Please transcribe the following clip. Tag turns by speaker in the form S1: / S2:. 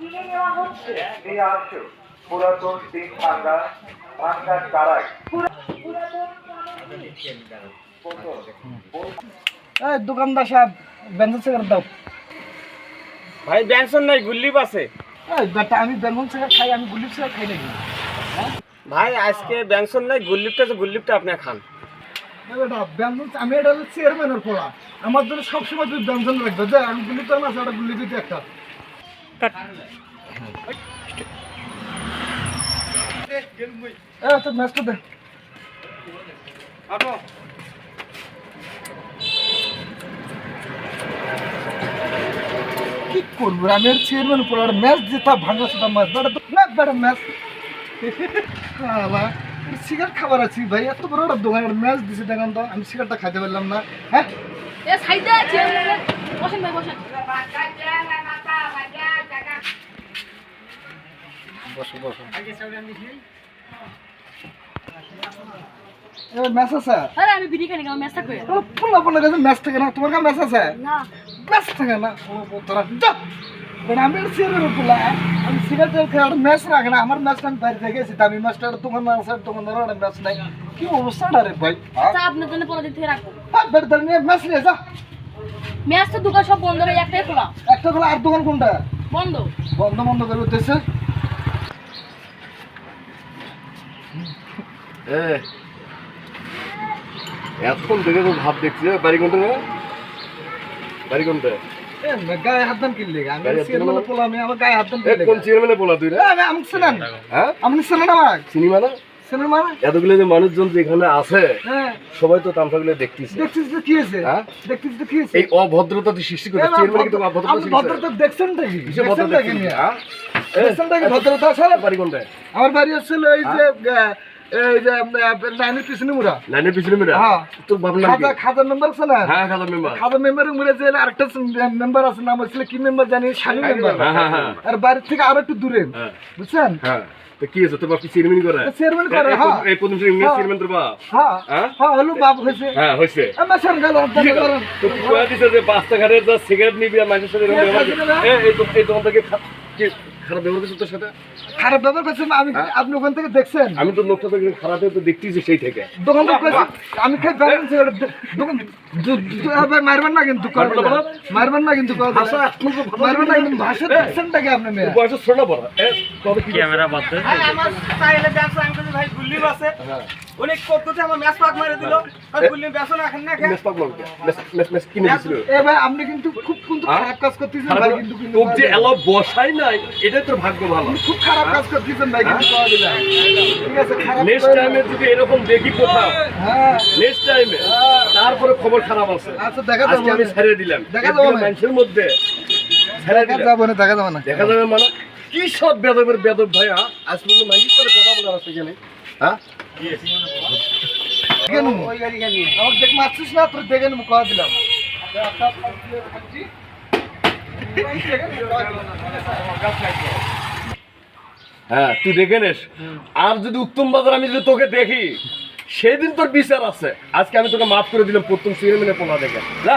S1: নিয়ে আসো পুরাতন তিন ভাঙ্গা ভাঙ্গা তারাই।
S2: এই দোকানদার সাহেব সিগারেট দাও।
S3: ভাই ব্যাংসন নাই গুল্লিপ আছে
S2: বেটা আমি বেঞ্জন সিগারেট খাই আমি গুলিপ সিগারেট খাই নাকি?
S3: ভাই আজকে ব্যাংসন নাই গুল্লিপটা আছে গুল্লিপটা আপনি খান।
S2: বেটা আমি এটা হচ্ছে চেয়ারম্যানের পোলা। আমার জন্য সবসময় তুই বেঞ্জন রাখবে যে আমি গুলিপ না সেটা গুলি দিতে একটা। এ তো ম্যাচটা দে কি করব আমি আর চেয়ারম্যান পোলার ম্যাচ জেতা ভাঙা সেটা ম্যাচ বেটা তো না বেটা ম্যাচ সিগারেট খাবার আছি ভাই এত বড় একটা দোকানের ম্যাচ দিছে দেখেন তো আমি সিগারেটটা খাইতে পারলাম না হ্যাঁ
S4: এ সাইডে আছে বসেন ভাই বসেন
S2: বসো বসো। এবার ম্যাচ আছে?
S4: আরে আমি বিড়ি খাই না আমার ম্যাচ
S2: কাছে থাকে না? তোমার কাছে ম্যাচ আছে?
S4: না।
S2: ম্যাচ থাকে না? ও ও, তোরা যা আমি সিগারেট পোলা আমি একটা ম্যাচ রাখে না। আমার ম্যাচটা আমি বাইরে থেকে এসেছি। আমি ম্যাচটা তোমার ম্যাচ আছে তোমার একটা ম্যাচ নাই। কি অবস্থাটা রে ভাই?
S4: আপনার জন্য
S2: হ্যাঁ ধরে ম্যাচ নিয়ে যা।
S4: ম্যাচ তো দোকান সব বন্ধ হয়ে একটাই খোলা।
S2: একটা খোলা আর দোকান কোনটা?
S4: বন্ধ।
S2: বন্ধ বন্ধ করে
S5: এতক্ষণ দেখে তো ভাব দেখছি বাড়ি কোনটা? বাড়ি কোনটা?
S2: গায়ে হাত দান কিনলে আমি
S5: গায়ে হাত
S2: সিগারেট
S5: দিলে
S2: পোলা আমি আমার গায়ে হাত দান কিনলে
S5: কোন চেয়ারম্যানে বলা তুই রে?
S2: আমি আমি
S5: হ্যাঁ?
S2: আপনি চেনেন আমার
S5: সিনেমা না?
S2: সিনেমা
S5: এতগুলো যে মানুষজন যে এখানে আছে
S2: হ্যাঁ।
S5: সবাই তো তামসাগুলো দেখতেছে।
S2: দেখছিস তো কি হয়েছে?
S5: হ্যাঁ?
S2: তো কি হয়েছে?
S5: এই অভদ্রতা তুই সৃষ্টি করছিস চেয়ারম্যান কিন্তু অভদ্রতা
S2: আপনি
S5: সৃষ্টি
S2: ভদ্রতা দেখছেন
S5: ভদ্রতা
S2: নাকি?
S5: হ্যাঁ?
S2: ভদ্রতা আছে
S5: বাড়ি কোনটা
S2: আমার বাড়ি হচ্ছিল এই যে আহ, এই যে লাইনের পিছনে মুড়া।
S5: লাইনের পিছনে মেরা
S2: হ্যাঁ।
S5: তোর বাবার নাম
S2: খাজা খাজা মেম্বার আছে না?
S5: হ্যাঁ খাতা মেম্বার।
S2: খাজা মেম্বারের মুড়ে যে আরেকটা মেম্বার আছে নাম হচ্ছিল কি মেম্বার জানি শানি মেম্বার।
S5: হ্যাঁ হ্যাঁ হ্যাঁ।
S2: আর বাড়ির থেকে আরও একটু দূরে
S5: হ্যাঁ।
S2: বুঝছেন?
S5: হ্যাঁ। তো কি আছে বাপ কি চেয়ারম্যান করে?
S2: চেয়ারম্যান করে হ্যাঁ।
S5: এই প্রথম
S2: হ্যাঁ।
S5: চেয়ারম্যান তোর বাপ?
S2: হ্যাঁ।
S5: হ্যাঁ?
S2: হ্যাঁ হলো বাপ হয়েছে।
S5: হ্যাঁ হয়েছে।
S2: আমার সঙ্গে গেল
S5: তো তুই দিছে যে রাস্তাঘাটে যা সিগারেট নিবি আর মানুষের সাথে
S2: হ্যাঁ,
S5: এই এই দোকান থেকে খারাপ ব্যবহার করছিস তোর সাথে?
S2: খারাপ ব্যাপার করছেন আমি
S5: হ্যাঁ?
S2: আপনি ওখান থেকে দেখছেন?
S5: আমি তো লোকটা তো খারাপ তো দেখতেছি সেই থেকে।
S2: দোকান আমি খাই ব্যালেন্স দোকান দু- দু- আবার মারবেন না কিন্তু
S5: মারবেন না, মারবেন?
S2: মারবেন না কিন্তু
S5: ভাষা
S2: দিলাম।
S5: এখন তো ভালো
S2: মারবেন না কিন্তু ভাষা দেখছেন নাকি আপনি মেয়ে?
S5: বয়স ছোট বড় তবে ক্যামেরা বাদ
S3: আমার চাইলে ব্যাংসন আঙ্কেল ভাই আছে।
S5: হ্যাঁ।
S3: অনেক কততে আমার ম্যাচ পাক মেরে দিল। আর না
S5: পাক মারবে কিনে দিছিল
S2: এ ভাই আপনি কিন্তু খুব কিন্তু
S5: হ্যাঁ?
S2: খারাপ কাজ করতেছেন ভাই কিন্তু কিন্তু
S5: যে এলো বসাই নাই এটাই তোর ভাগ্য ভালো।
S2: খুব খারাপ কাজ করতেছেন ভাই কিন্তু কথা দিলাম ঠিক আছে খারাপ
S5: নেক্সট টাইমে যদি এরকম দেখি কোথাও
S2: হ্যাঁ।
S5: নেক্সট টাইমে
S2: হ্যাঁ।
S5: তারপরে খবর খারাপ আছে।
S2: আচ্ছা দেখা যাবে
S5: আমি ছেড়ে দিলাম।
S2: দেখা যাবে না।
S5: মানুষের মধ্যে ছেড়ে
S2: দেখা যাবে না দেখা যাবে না
S5: দেখা যাবে মানে? কি সব বেদবের বেদব ভাইয়া? আজ পর্যন্ত মানুষ করে কথা বলার আছে এখানে। হ্যাঁ?
S2: আমাকে দেখ মারছিস না তোর দেখে নেব কথা দিলাম।
S5: হ্যাঁ তুই দেখে নিস। আর যদি উত্তম বাজার আমি যদি তোকে দেখি, সেদিন তোর বিচার আছে। আজকে আমি তোকে মাফ করে দিলাম প্রথম সিনেমা পোলা দেখে। যা।